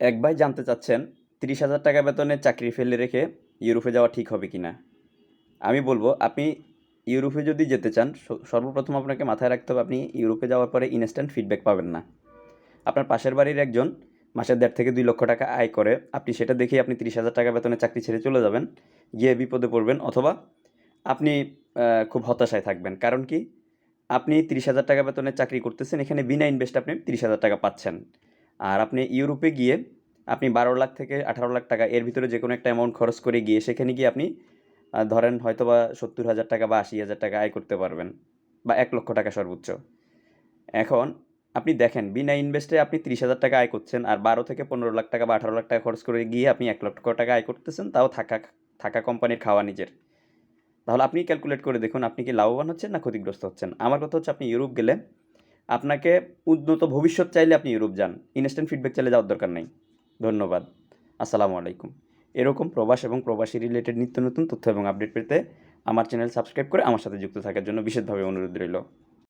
এক ভাই জানতে চাচ্ছেন, তিরিশ হাজার টাকা বেতনে চাকরি ফেলে রেখে ইউরোপে যাওয়া ঠিক হবে কি না আমি বলব, আপনি ইউরোপে যদি যেতে চান সর্বপ্রথম আপনাকে মাথায় রাখতে হবে, আপনি ইউরোপে যাওয়ার পরে ইনস্ট্যান্ট ফিডব্যাক পাবেন না। আপনার পাশের বাড়ির একজন মাসে দেড় থেকে দুই লক্ষ টাকা আয় করে, আপনি সেটা দেখেই আপনি তিরিশ হাজার টাকা বেতনে চাকরি ছেড়ে চলে যাবেন, গিয়ে বিপদে পড়বেন, অথবা আপনি খুব হতাশায় থাকবেন। কারণ কি? আপনি তিরিশ হাজার টাকা বেতনে চাকরি করতেছেন, এখানে বিনা ইনভেস্ট আপনি তিরিশ হাজার টাকা পাচ্ছেন। আর আপনি ইউরোপে গিয়ে আপনি বারো লাখ থেকে আঠারো লাখ টাকা, এর ভিতরে যে কোনো একটা অ্যামাউন্ট খরচ করে গিয়ে সেখানে গিয়ে আপনি ধরেন হয়তো বা সত্তর হাজার টাকা বা আশি হাজার টাকা আয় করতে পারবেন বা এক লক্ষ টাকা সর্বোচ্চ। এখন আপনি দেখেন, বিনা ইনভেস্টে আপনি তিরিশ হাজার টাকা আয় করছেন আর বারো থেকে পনেরো লাখ টাকা বা আঠারো লাখ টাকা খরচ করে গিয়ে আপনি এক লক্ষ টাকা আয় করতেছেন, তাও থাকা থাকা কোম্পানির খাওয়া নিজের। তাহলে আপনি ক্যালকুলেট করে দেখুন আপনি কি লাভবান হচ্ছেন না ক্ষতিগ্রস্ত হচ্ছেন। আমার কথা হচ্ছে আপনি ইউরোপ গেলে আপনাকে উন্নত ভবিষ্যৎ চাইলে আপনি ইউরোপ যান। ইনস্ট্যান্ট ফিডব্যাক চাইলে যাওয়ার দরকার নেই। ধন্যবাদ। আসসালামু আলাইকুম। এরকম প্রবাস এবং প্রবাসী রিলেটেড নিত্য নতুন তথ্য এবং আপডেট পেতে আমার চ্যানেল সাবস্ক্রাইব করে আমার সাথে যুক্ত থাকার জন্য বিশেষভাবে অনুরোধ রইল।